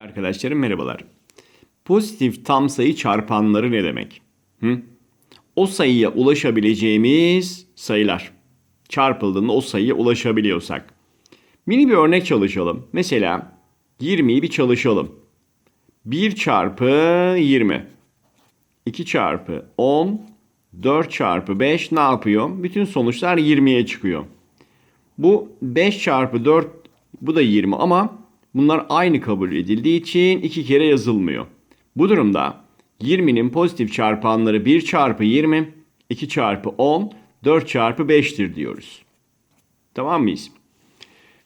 Arkadaşlarım merhabalar. Pozitif tam sayı çarpanları ne demek? Hı? O sayıya ulaşabileceğimiz sayılar. Çarpıldığında o sayıya ulaşabiliyorsak. Mini bir örnek çalışalım. Mesela 20'yi bir çalışalım. 1 çarpı 20. 2 çarpı 10. 4 çarpı 5 ne yapıyor? Bütün sonuçlar 20'ye çıkıyor. Bu 5 çarpı 4 bu da 20 ama bunlar aynı kabul edildiği için iki kere yazılmıyor. Bu durumda 20'nin pozitif çarpanları 1 çarpı 20, 2 çarpı 10, 4 çarpı 5'tir diyoruz. Tamam mıyız?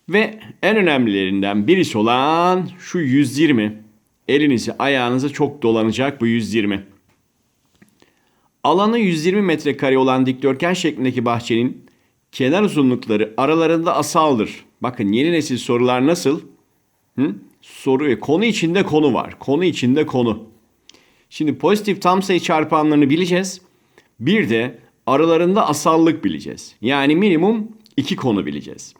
Ve en önemlilerinden birisi olan şu 120. Elinizi ayağınıza çok dolanacak bu 120. Alanı 120 metrekare olan dikdörtgen şeklindeki bahçenin kenar uzunlukları aralarında asaldır. Bakın yeni nesil sorular nasıl? Hı? Soru konu içinde konu var. Konu içinde konu. Şimdi pozitif tam sayı çarpanlarını bileceğiz. Bir de aralarında asallık bileceğiz. Yani minimum iki konu bileceğiz.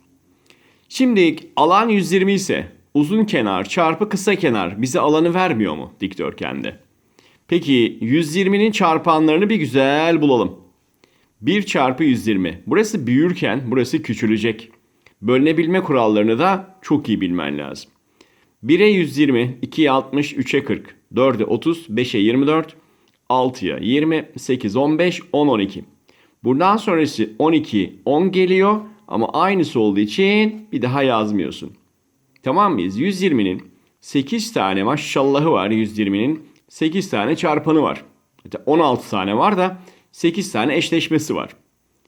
Şimdi alan 120 ise uzun kenar çarpı kısa kenar bize alanı vermiyor mu dikdörtgende? Peki 120'nin çarpanlarını bir güzel bulalım. 1 çarpı 120. Burası büyürken burası küçülecek. Bölünebilme kurallarını da çok iyi bilmen lazım. 1'e 120, 2'ye 60, 3'e 40, 4'e 30, 5'e 24, 6'ya 20, 8, 15, 10, 12. Buradan sonrası 12, 10 geliyor ama aynısı olduğu için bir daha yazmıyorsun. Tamam mıyız? 120'nin 8 tane maşallahı var 120'nin 8 tane çarpanı var. Hatta 16 tane var da 8 tane eşleşmesi var.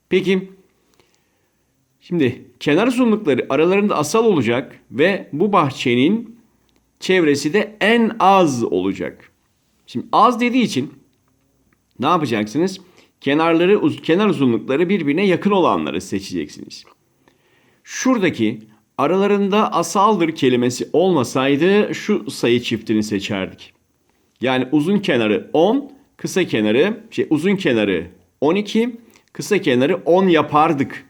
Peki şimdi kenar uzunlukları aralarında asal olacak ve bu bahçenin çevresi de en az olacak. Şimdi az dediği için ne yapacaksınız? Kenarları uz- kenar uzunlukları birbirine yakın olanları seçeceksiniz. Şuradaki aralarında asaldır kelimesi olmasaydı şu sayı çiftini seçerdik. Yani uzun kenarı 10, kısa kenarı şey uzun kenarı 12, kısa kenarı 10 yapardık.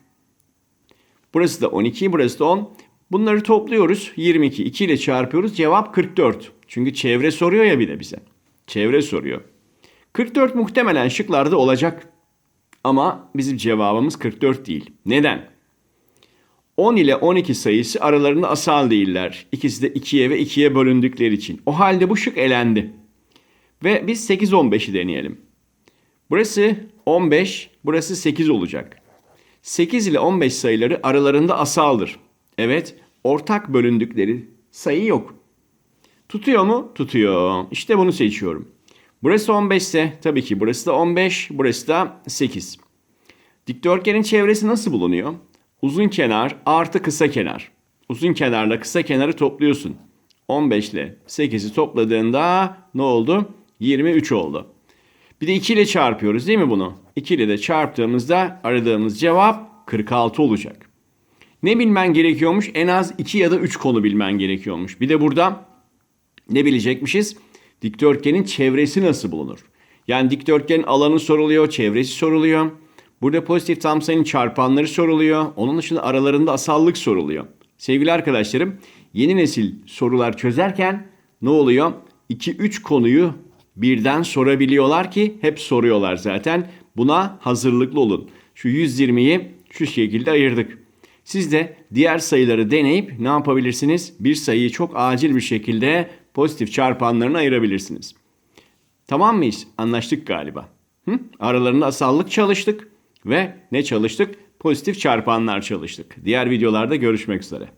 Burası da 12, burası da 10. Bunları topluyoruz. 22, 2 ile çarpıyoruz. Cevap 44. Çünkü çevre soruyor ya bir de bize. Çevre soruyor. 44 muhtemelen şıklarda olacak. Ama bizim cevabımız 44 değil. Neden? 10 ile 12 sayısı aralarında asal değiller. İkisi de 2'ye ve 2'ye bölündükleri için. O halde bu şık elendi. Ve biz 8-15'i deneyelim. Burası 15, burası 8 olacak. 8 ile 15 sayıları aralarında asaldır. Evet, ortak bölündükleri sayı yok. Tutuyor mu? Tutuyor. İşte bunu seçiyorum. Burası 15 ise tabii ki burası da 15, burası da 8. Dikdörtgenin çevresi nasıl bulunuyor? Uzun kenar artı kısa kenar. Uzun kenarla kısa kenarı topluyorsun. 15 ile 8'i topladığında ne oldu? 23 oldu. Bir de 2 ile çarpıyoruz değil mi bunu? 2 ile de çarptığımızda aradığımız cevap 46 olacak. Ne bilmen gerekiyormuş? En az 2 ya da 3 konu bilmen gerekiyormuş. Bir de burada ne bilecekmişiz? Dikdörtgenin çevresi nasıl bulunur? Yani dikdörtgenin alanı soruluyor, çevresi soruluyor. Burada pozitif tam sayının çarpanları soruluyor. Onun dışında aralarında asallık soruluyor. Sevgili arkadaşlarım, yeni nesil sorular çözerken ne oluyor? 2-3 konuyu birden sorabiliyorlar ki hep soruyorlar zaten. Buna hazırlıklı olun. Şu 120'yi şu şekilde ayırdık. Siz de diğer sayıları deneyip ne yapabilirsiniz? Bir sayıyı çok acil bir şekilde pozitif çarpanlarına ayırabilirsiniz. Tamam mıyız? Anlaştık galiba. Hı? Aralarında asallık çalıştık ve ne çalıştık? Pozitif çarpanlar çalıştık. Diğer videolarda görüşmek üzere.